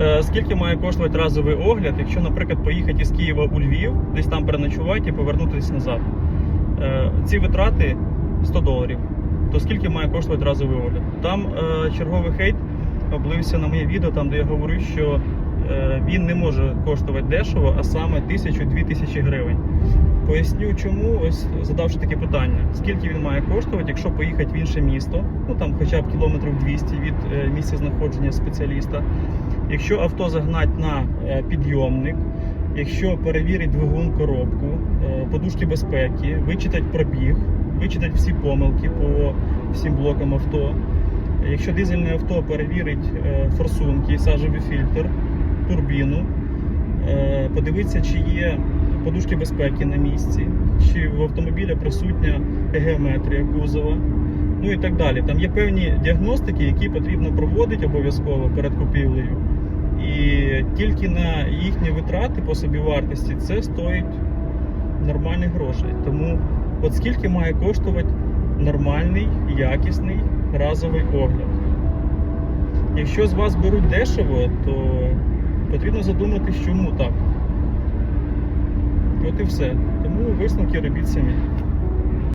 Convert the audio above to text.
Е, Скільки має коштувати разовий огляд, якщо, наприклад, поїхати з Києва у Львів, десь там переночувати і повернутися назад? Е, Ці витрати 100 доларів. То скільки має коштувати разовий огляд? Там е, черговий хейт облився на моє відео, там де я говорю, що він не може коштувати дешево, а саме 1000-2000 гривень. Поясню, чому ось задавши таке питання: скільки він має коштувати, якщо поїхати в інше місто, ну там хоча б кілометрів 200 від е, місця знаходження спеціаліста. Якщо авто загнать на е, підйомник, якщо перевірить двигун коробку, е, подушки безпеки, вичитать пробіг, вичитать всі помилки по всім блокам авто. Якщо дизельне авто перевірить е, форсунки, сажевий фільтр, турбіну, е, подивитися, чи є подушки безпеки на місці, чи в автомобіля присутня геометрія кузова, ну і так далі. Там є певні діагностики, які потрібно проводити обов'язково перед купівлею. І тільки на їхні витрати по собівартості це стоїть нормальних грошей. Тому от скільки має коштувати нормальний, якісний разовий огляд. Якщо з вас беруть дешево, то потрібно задуматись, чому так. От і все. Тому висновки робіть самі.